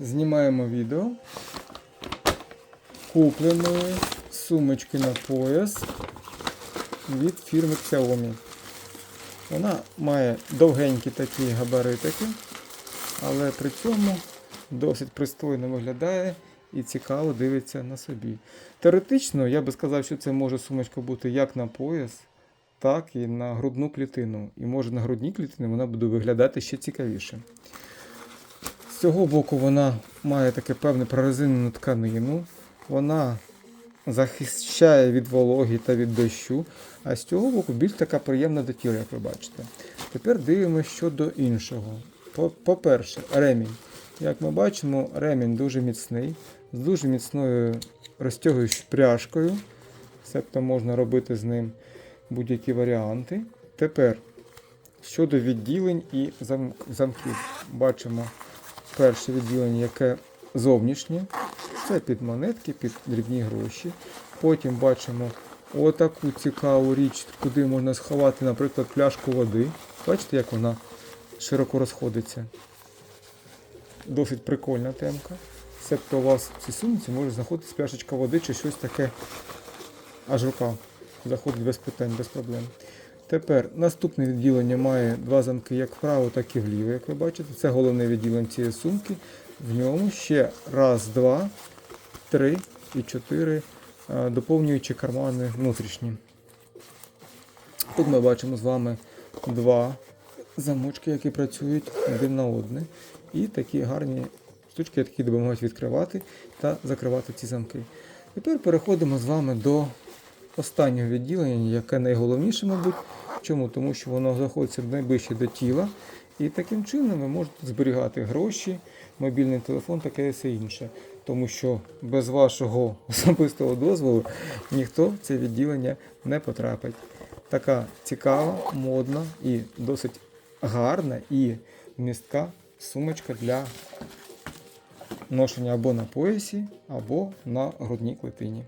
Знімаємо відео купленої сумочки на пояс від фірми Xiaomi. Вона має довгенькі такі габаритики, але при цьому досить пристойно виглядає і цікаво дивиться на собі. Теоретично, я би сказав, що це може сумочка бути як на пояс, так і на грудну клітину. І може на грудній клітині вона буде виглядати ще цікавіше. З цього боку вона має таке певне прорезинену тканину. Вона захищає від вологи та від дощу, а з цього боку більш така приємна до тіла, як ви бачите. Тепер дивимося щодо іншого. По- По-перше, ремінь. Як ми бачимо, ремінь дуже міцний, з дуже міцною розтягуючою пряжкою. Себто можна робити з ним будь-які варіанти. Тепер щодо відділень і замків. Бачимо перше відділення, яке зовнішнє. Це під монетки, під дрібні гроші. Потім бачимо отаку цікаву річ, куди можна сховати, наприклад, пляшку води. Бачите, як вона широко розходиться. Досить прикольна темка. Себто у вас в цій сумці може знаходитися пляшечка води чи щось таке. Аж рука заходить без питань, без проблем. Тепер наступне відділення має два замки як вправо, так і вліво, як ви бачите. Це головне відділення цієї сумки. В ньому ще раз, два, три і чотири е, доповнюючі кармани внутрішні. Тут ми бачимо з вами два замочки, які працюють один на одне. І такі гарні штучки, які допомагають відкривати та закривати ці замки. Тепер переходимо з вами до останнього відділення, яке найголовніше, мабуть. Чому? Тому що воно знаходиться найближче до тіла. І таким чином ви можете зберігати гроші, мобільний телефон, таке і все інше. Тому що без вашого особистого дозволу ніхто в це відділення не потрапить. Така цікава, модна і досить гарна і містка сумочка для ношення або на поясі, або на грудній клетині.